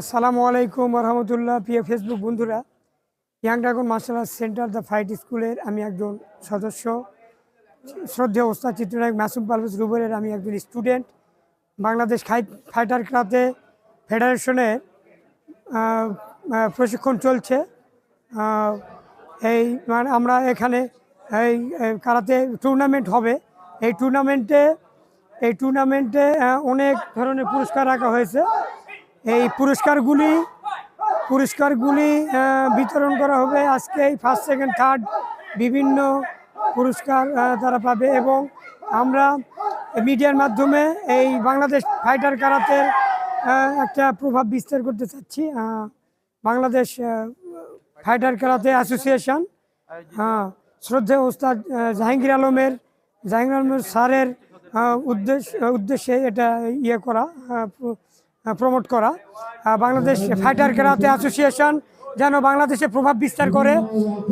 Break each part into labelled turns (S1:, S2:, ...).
S1: আসসালামু আলাইকুম রহমতুল্লাহ প্রিয় ফেসবুক বন্ধুরা। Young dragon martial arts centre, the fight স্কুলের আমি একজন সদস্য। শ্রদ্ধেয় ওস্তাদ, চিত্রনায়ক মাসুম পারভেজ রুবেলের আমি একজন স্টুডেন্ট। বাংলাদেশ ফাইটার ক্লাবে ফেডারেশনের প্রশিক্ষণ চলছে। এই মানে আমরা এখানে এই কারাতে টুর্নামেন্ট হবে। এই টুর্নামেন্টে এই টুর্নামেন্টে অনেক ধরনের পুরস্কার রাখা হয়েছে। এই পুরস্কারগুলি পুরস্কারগুলি বিতরণ করা হবে আজকে এই ফার্স্ট সেকেন্ড থার্ড বিভিন্ন পুরস্কার তারা পাবে এবং আমরা মিডিয়ার মাধ্যমে এই বাংলাদেশ ফাইটার কারাতের আহ, একটা প্রভাব বিস্তার করতে চাচ্ছি। বাংলাদেশ ফাইটার কারাতে অ্যাসোসিয়েশন হ্যাঁ শ্রদ্ধেয় ওস্তাদ জাহাঙ্গীর আলমের জাহাঙ্গীর আলমের স্যারের উদ্দেশ্য উদ্দেশ্যে এটা ইয়ে করা প্রমোট করা। বাংলাদেশ ফাইটার কেরাতে অ্যাসোসিয়েশন যেন বাংলাদেশে প্রভাব বিস্তার করে।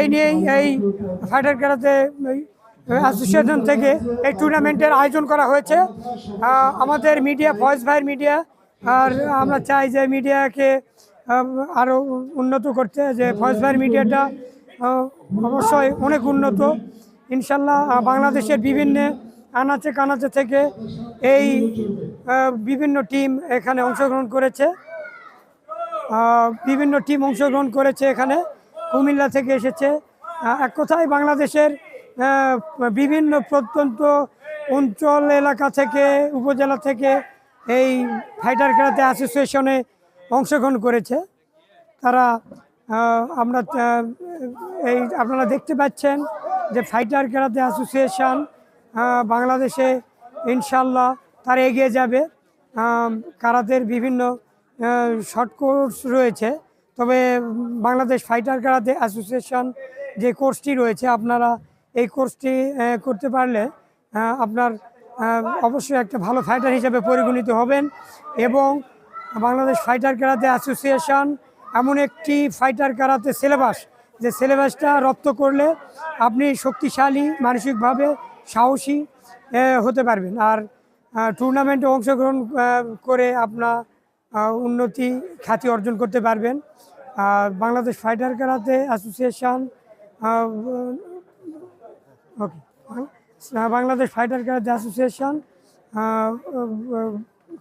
S1: এই নিয়েই এই ফাইটার কেরাতে অ্যাসোসিয়েশন থেকে এই টুর্নামেন্টের আয়োজন করা হয়েছে। আমাদের মিডিয়া ভয়েস ভাইয়ের মিডিয়া আর আমরা চাই যে মিডিয়াকে আরও উন্নত করতে, যে ভয়েস ভাইয়ের মিডিয়াটা অবশ্যই অনেক উন্নত। ইনশাল্লাহ বাংলাদেশের বিভিন্ন আনাচে কানাচে থেকে এই বিভিন্ন টিম এখানে অংশগ্রহণ করেছে। বিভিন্ন টিম অংশগ্রহণ করেছে এখানে। কুমিল্লা থেকে এসেছে। এক কথায় বাংলাদেশের বিভিন্ন প্রত্যন্ত অঞ্চল, এলাকা থেকে, উপজেলা থেকে এই ফাইটার খেলাতে অ্যাসোসিয়েশনে অংশগ্রহণ করেছে। তারা আমরা এই আপনারা দেখতে পাচ্ছেন যে ফাইটার কেরাতে অ্যাসোসিয়েশন বাংলাদেশে ইনশাল্লাহ তারা এগিয়ে যাবে। কারাতের বিভিন্ন শর্ট কোর্স রয়েছে। তবে বাংলাদেশ ফাইটার কারাতে অ্যাসোসিয়েশন যে কোর্সটি রয়েছে, আপনারা এই কোর্সটি করতে পারলে আপনার অবশ্যই একটা ভালো ফাইটার হিসেবে পরিগণিত হবেন। এবং বাংলাদেশ ফাইটার কারাতে অ্যাসোসিয়েশন এমন একটি ফাইটার কারাতে সিলেবাস যে সিলেবাসটা রপ্ত করলে আপনি শক্তিশালী, মানসিকভাবে সাহসী হতে পারবেন। আর টুর্নামেন্টে অংশগ্রহণ করে আপনার উন্নতি, খ্যাতি অর্জন করতে পারবেন। আর বাংলাদেশ ফাইটার কারাতে অ্যাসোসিয়েশন ওকে Bangladesh fighter karate association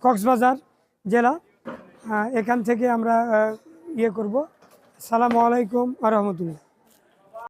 S1: Cox's Bazar জেলা এখান থেকে আমরা ইয়ে করব। সালামু আলাইকুম আ রহমতুল্লাহ।